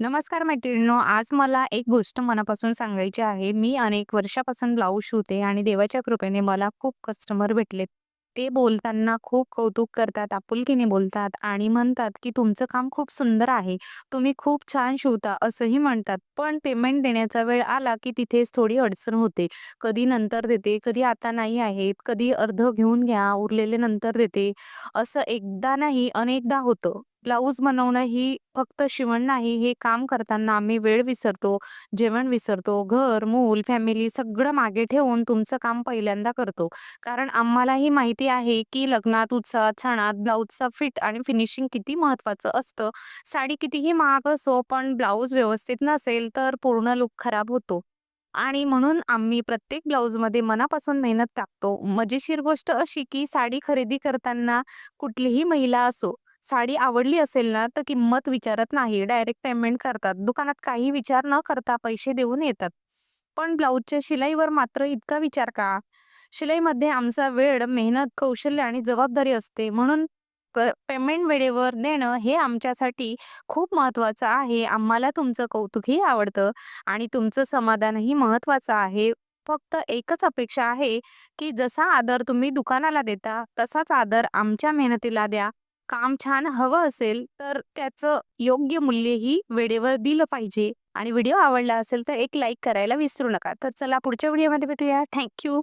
नमस्कार मैत्रिणींनो, आज मला एक गोष्ट मनापासून सांगायची आहे. मी अनेक वर्षापासून ब्लाऊज शिवते आणि देवाच्या कृपेने मला खूप कस्टमर भेटलेत. ते बोलताना खूप कौतुक करतात, आपुलकीने बोलतात आणि म्हणतात, की "तुमचं काम खूप सुंदर आहे. तुम्ही खूप छान शिवता," असंही म्हणतात. पण पेमेंट देण्याचा वेळ आला, की तिथेच थोडी अडचण होते. कधी नंतर देते, कधी आता नाही आहेत, कधी अर्ध घेऊन घ्या, उरलेले नंतर देते. असं एकदा नाही अनेकदा होतं. ब्लाऊज बनवणं ही फक्त शिवण नाही, हे काम करताना आम्ही वेळ विसरतो, जेवण विसरतो, घर, मूल, फॅमिली सगळं मागे ठेवून तुमचं काम पहिल्यांदा करतो. कारण आम्हालाही माहिती आहे, की लग्नात, उत्सवात, सणात ब्लाऊजचा फिट आणि फिनिशिंग किती महत्त्वाचं असतं. साडी कितीही महाग असो, पण ब्लाऊज व्यवस्थित नसेल, तर पूर्ण लुक खराब होतो. आणि म्हणून आम्ही प्रत्येक ब्लाऊजमध्ये मनापासून मेहनत टाकतो. मजेशीर गोष्ट अशी, की साडी खरेदी करताना कुठलीही महिला असो, साडी आवडली असेल ना, तर किंमत विचारत नाही. डायरेक्ट पेमेंट करतात. दुकानात काही विचार न करता पैसे देऊन येतात. पण ब्लाऊजच्या शिलाईवर मात्र इतका विचार का? शिलाईमध्ये आमचा वेळ, मेहनत, कौशल्य आणि जबाबदारी असते. म्हणून पेमेंट वेळेवर देणं हे आमच्यासाठी खूप महत्त्वाचं आहे. आम्हाला तुमचं कौतुकही आवडतं आणि तुमचं समाधानही महत्त्वाचं आहे. फक्त एकच अपेक्षा आहे, की जसा आदर तुम्ही दुकानाला देता, तसाच आदर आमच्या मेहनतीला द्या. काम छान हवं असेल, तर त्याचं योग्य मूल्यही वेळेवर दिलं पाहिजे आणि व्हिडिओ आवडला असेल, तर एक लाईक करायला विसरू नका. तर चला पुढच्या व्हिडिओमध्ये भेटूया. थँक्यू